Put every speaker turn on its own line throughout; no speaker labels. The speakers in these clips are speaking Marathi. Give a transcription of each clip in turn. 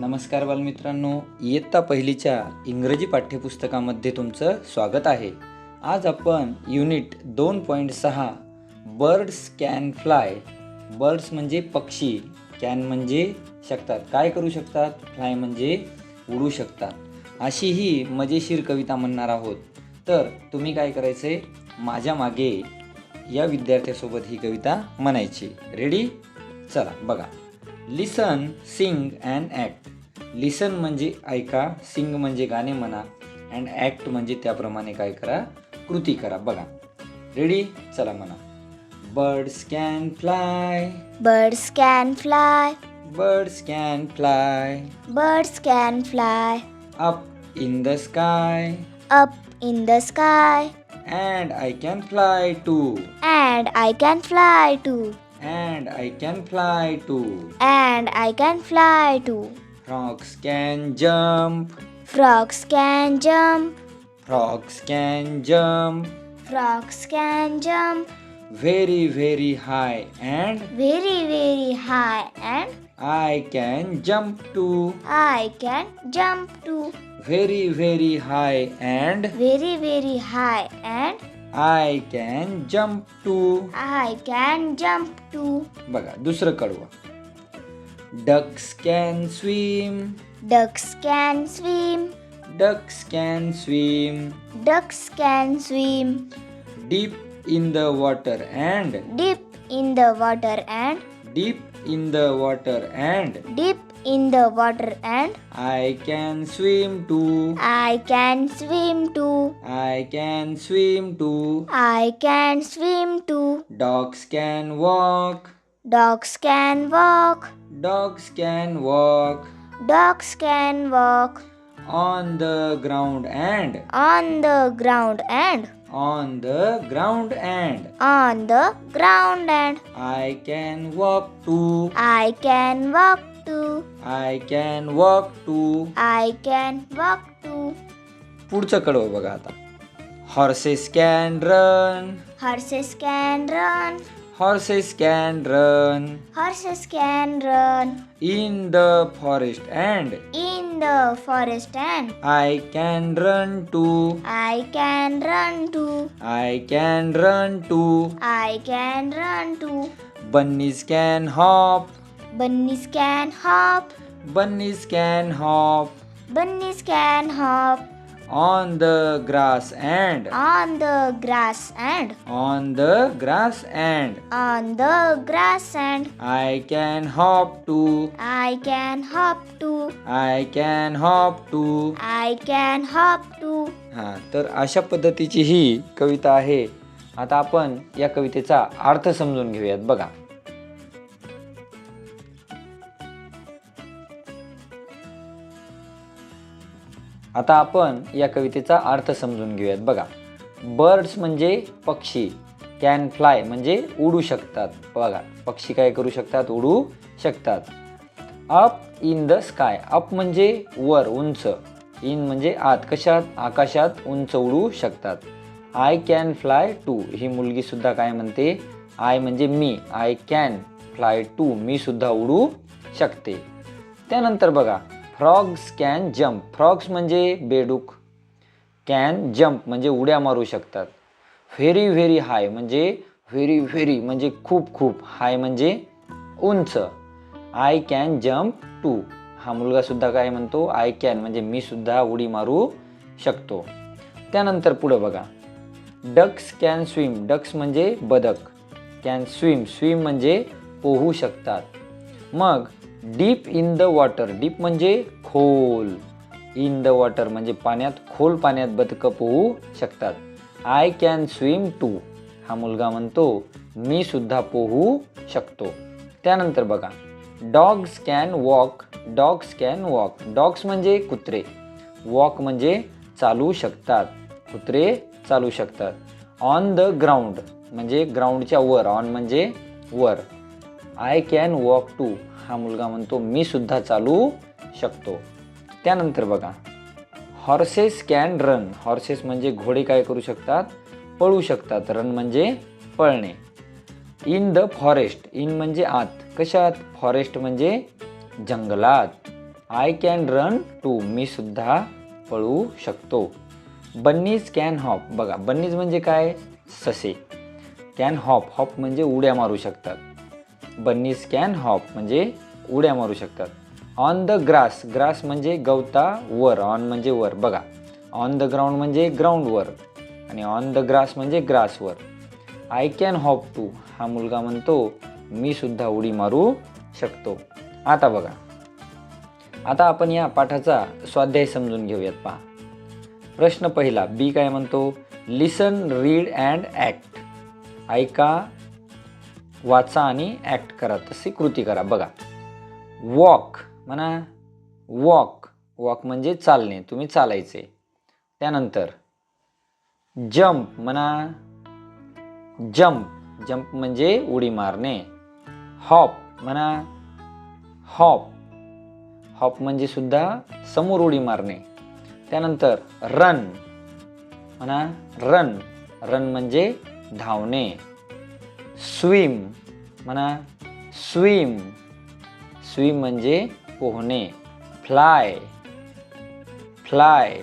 नमस्कार बालमित्रांनो इयत्ता पहिलीच्या इंग्रजी पाठ्यपुस्तकामध्ये तुमचं स्वागत आहे. आज आपण युनिट दोन पॉईंट सहा बर्ड्स कॅन फ्लाय. बर्ड्स म्हणजे पक्षी कॅन म्हणजे शकतात. काय करू शकतात? फ्लाय म्हणजे उडू शकतात. अशी ही मजेशीर कविता म्हणणार आहोत. तर तुम्ही काय करायचे माझ्या मागे या विद्यार्थ्यासोबत ही कविता म्हणायची. रेडी चला बघा. Listen sing and act listen म्हणजे ऐका सिंग म्हणजे गाणे म्हणा अँड ॲक्ट म्हणजे त्याप्रमाणे काय करा कृती करा. बघा. रेडी चला म्हणा. Birds can fly
Birds can fly,
birds can fly
birds can fly.
Up in the sky
up in the sky,
and I can fly too and I can fly too
And I can fly too.
And I can fly too.
Frogs can jump.
Frogs can jump.
Frogs can jump.
Frogs can jump. Very,
very high and. Very, very high and.
I can jump too.
I can jump too.
Very, very high and.
Very, very high and.
I can jump to
I can jump too.
बघा दुसरं कडवं ducks can swim
Ducks can swim,
ducks can swim
ducks can swim
deep in the water and
deep in the water and
deep in the water and
deep in the water and
I can swim too
I can swim too.
I can swim too
I can swim too.
dogs can walk
Dogs can walk.
dogs can walk
Dogs can walk
on the ground and
on the ground and
on the ground and
on the ground and
I can walk too
I can walk too
I can walk too
I can walk too
पुढचं कडव बघा आता. Horses can run
horses can run
horses can run
horses can run
in the forest and
in the forest and
I can run too
I can run too
I can run too
I can run too
bunnies can hop
Bunnies can hop.
Bunnies can hop.
Bunnies can hop
on the grass and.
on the grass and
on the grass and.
on the grass and
I can hop too.
I can hop too.
I can hop too.
I can hop too.
हां तर अशा पद्धतीची ही कविता आहे. आता आपण या कवितेचा अर्थ समजून घेऊयात. बघा. आता आपण या कवितेचा अर्थ समजून घेऊयात. बघा बर्ड्स म्हणजे पक्षी कॅन फ्लाय म्हणजे उडू शकतात. बघा पक्षी काय करू शकतात? उडू शकतात. Up in the sky up म्हणजे वर उंच. इन म्हणजे आत कशात? आकाशात उंच उडू शकतात. आय कॅन फ्लाय टू ही मुलगी सुद्धा काय म्हणते? आय म्हणजे मी. आय कॅन फ्लाय टू मी सुद्धा उडू शकते. त्यानंतर बघा फ्रॉग्स कॅन जम्प फ्रॉग्स म्हणजे बेडूक. कॅन जम्प म्हणजे उड्या मारू शकतात. व्हेरी व्हेरी हाय म्हणजे व्हेरी व्हेरी म्हणजे खूप खूप. हाय म्हणजे उंच. I can jump too. हा मुलगा सुद्धा काय म्हणतो? आय कॅन म्हणजे मी सुद्धा उडी मारू शकतो. त्यानंतर पुढं बघा. Ducks can swim. डक्स म्हणजे बदक. Can swim. स्विम म्हणजे पोहू शकतात. मग deep in the water. Deep म्हणजे खोल. इन द वॉटर म्हणजे पाण्यात खोल पाण्यात बदकं पोहू शकतात. आय कॅन स्विम टू हा मुलगा म्हणतो. मी सुद्धा पोहू शकतो. त्यानंतर बघा dogs can walk dogs can walk. Dogs म्हणजे कुत्रे. वॉक म्हणजे चालू शकतात. कुत्रे चालू शकतात. ऑन द ग्राउंड म्हणजे ग्राउंडच्या वर ऑन म्हणजे वर. आय कॅन वॉक टू हा मुलगा म्हणतो मी सुद्धा चालू शकतो. त्यानंतर बघा हॉर्सेस कॅन रन हॉर्सेस म्हणजे घोडे काय करू शकतात? पळू शकतात. रन म्हणजे पळणे. इन द फॉरेस्ट इन म्हणजे आत. कशात? फॉरेस्ट म्हणजे जंगलात. आय कॅन रन टू मी सुद्धा पळू शकतो. बन्नीज कॅन हॉप बघा बन्नीज म्हणजे काय? ससे. कॅन हॉप हॉप म्हणजे उड्या मारू शकतात. बन्नीज कॅन हॉप म्हणजे उड्या मारू शकतात. ऑन द ग्रास ग्रास म्हणजे गवता वर ऑन म्हणजे वर बघा. ऑन द ग्राउंड म्हणजे ग्राउंडवर आणि ऑन द ग्रास म्हणजे ग्रासवर आय कॅन हॉप टू हा मुलगा म्हणतो मी सुद्धा उडी मारू शकतो. आता बघा. आता आपण या पाठाचा स्वाध्याय समजून घेऊयात पहा. प्रश्न पहिला बी काय म्हणतो? लिसन रीड अँड ॲक्ट ऐका वाचा आणि ॲक्ट करा. तशी कृती करा. बघा. वॉक म्हणा वॉक वॉक म्हणजे चालणे. तुम्ही चालायचे. त्यानंतर जम्प म्हणा जम्प जम्प म्हणजे उडी मारणे. हॉप म्हणा हॉप हॉप म्हणजे सुद्धा समोर उडी मारणे. त्यानंतर रन म्हणा रन रन म्हणजे धावणे. स्विम म्हणा स्विम. स्विम म्हणजे पोहणे. फ्लाय. फ्लाय.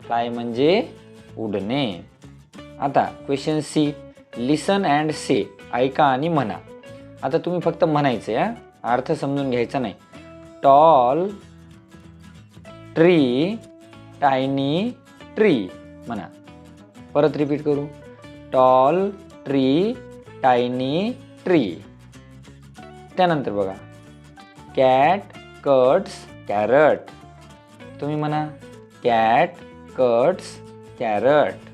फ्लाय म्हणजे उडणे. आता question C listen and say ऐका आणि म्हणा. आता तुम्ही फक्त म्हणायचं या अर्थ समजून घ्यायचा नाही. टॉल ट्री टायनी ट्री म्हणा. परत रिपीट करू. टॉल ट्री टायनी ट्री त्यानंतर बघा. कॅट कट्स कॅरट तुम्ही म्हणा कॅट कट्स कॅरट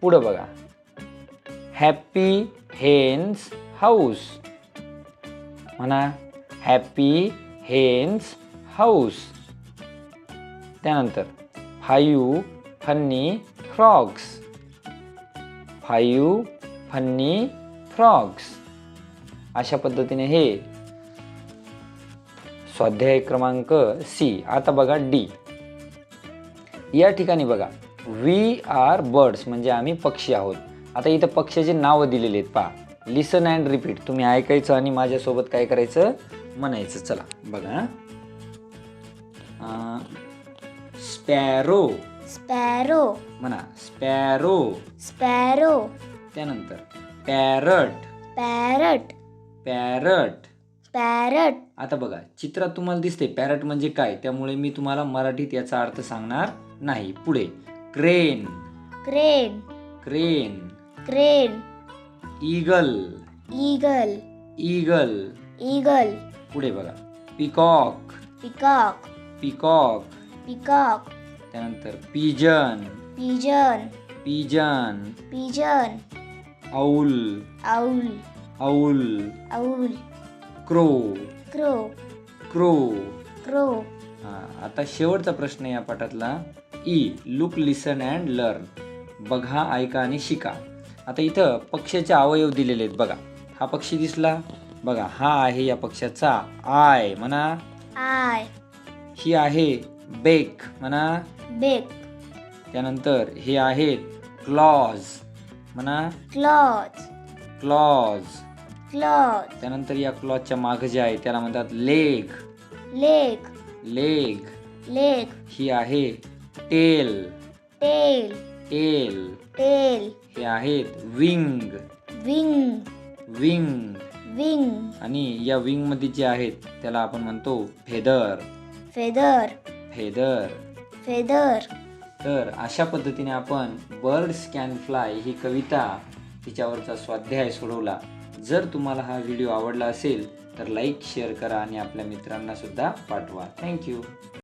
पुढं बघा. हॅपी हेन्स हाऊस म्हणा हॅपी हेन्स हाऊस त्यानंतर five funny frogs five funny frogs. अशा पद्धतीने हे स्वाध्याय क्रमांक सी. आता बघा डी. या ठिकाणी बघा वी आर बर्ड्स म्हणजे आम्ही पक्षी आहोत. आता इथं पक्ष्याची नावं दिलेली आहेत पहा. लिसन अँड रिपीट तुम्ही ऐकायचं आणि माझ्यासोबत काय करायचं? म्हणायचं. चला बघा. स्पॅरो
sparrow,
म्हणा स्पॅरो
sparrow,
त्यानंतर पॅरट.
parrot,
parrot.
parrot,
आता बघा चित्रात तुम्हाला दिसते पॅरट म्हणजे काय? त्यामुळे मी तुम्हाला मराठीत याचा अर्थ सांगणार नाही. पुढे. Crane.
crane,
crane.
crane,
eagle.
eagle,
eagle.
eagle,
पुढे बघा. पिकॉक.
peacock,
peacock.
peacock,
त्यानंतर pigeon.
pigeon,
pigeon.
pigeon,
owl
owl,
owl
owl,
crow
crow,
crow.
crow,
हा आता शेवटचा प्रश्न या पाठातला. E look listen and learn बघा ऐका आणि शिका. आता इथं पक्ष्याचे अवयव दिलेले आहेत. बघा हा पक्षी दिसला. बघा हा आहे या पक्षाचा. आय म्हणा.
Eye,
ही आहे बेक म्हणा.
Beak,
त्यानंतर हे आहेत क्लॉज म्हणा.
Claws,
क्लॉज
claws,
त्यानंतर या क्लॉजच्या मागं जे आहे त्याला म्हणतात लेग
leg,
लेग
leg,
ही आहे टेल
tail,
टेल
tail,
हे आहेत विंग
wing,
विंग
wing,
आणि या विंगमध्ये जे आहेत त्याला आपण म्हणतो फेदर
feather,
फेदर
feather,
तर अशा पद्धतीने आपण बर्ड्स कॅन फ्लाय ही कविता तिच्यावरचा स्वाध्याय सोडवला. जर तुम्हाला हा व्हिडिओ आवडला असेल तर लाईक शेअर करा आणि आपल्या मित्रांनासुद्धा पाठवा. थँक्यू